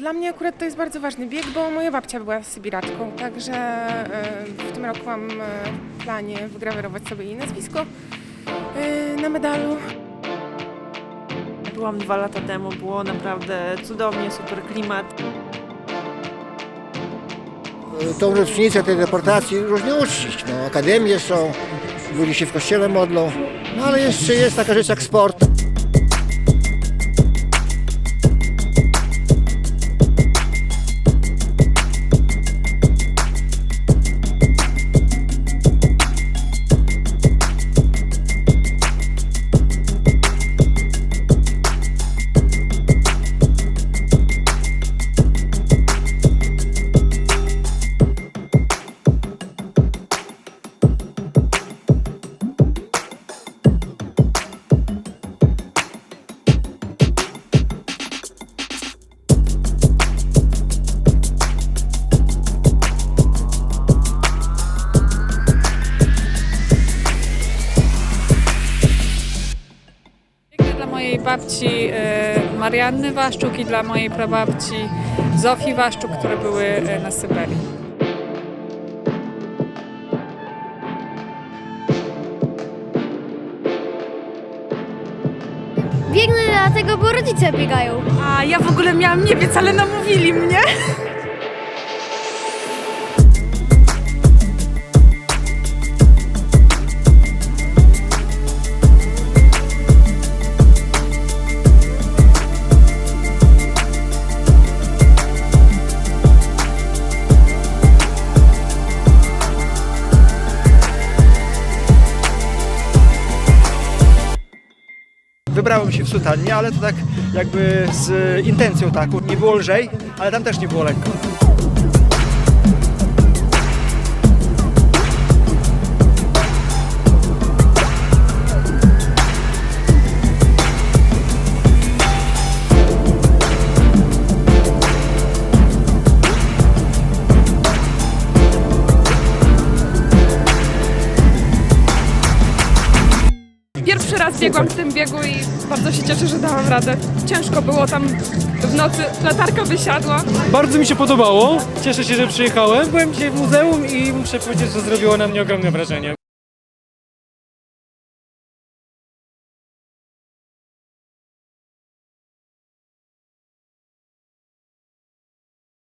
Dla mnie akurat to jest bardzo ważny bieg, bo moja babcia była sybiraczką, także e, w tym roku mam e, w planie wygrawerować sobie jej nazwisko e, na medalu. Byłam dwa lata temu, było naprawdę cudownie, super klimat. tą rocznicę tej deportacji różnie uczcić. No, akademie są, ludzie się w kościele modlą, no ale jeszcze jest taka rzecz jak sport. Mojej babci e, Marianny Waszczuk i dla mojej prababci Zofii Waszczuk, które były e, na Syberii. Biegnę dlatego, bo rodzice biegają. A ja w ogóle miałam nie biec, ale namówili mnie. Wybrałem się w sutannie, ale to tak jakby z intencją taką. Nie było lżej, ale tam też nie było lekko. Biegłam w tym biegu i bardzo się cieszę, że dałam radę. Ciężko było tam w nocy, latarka wysiadła. Bardzo mi się podobało. Cieszę się, że przyjechałem. Byłem dzisiaj w muzeum i muszę powiedzieć, że zrobiło na mnie ogromne wrażenie.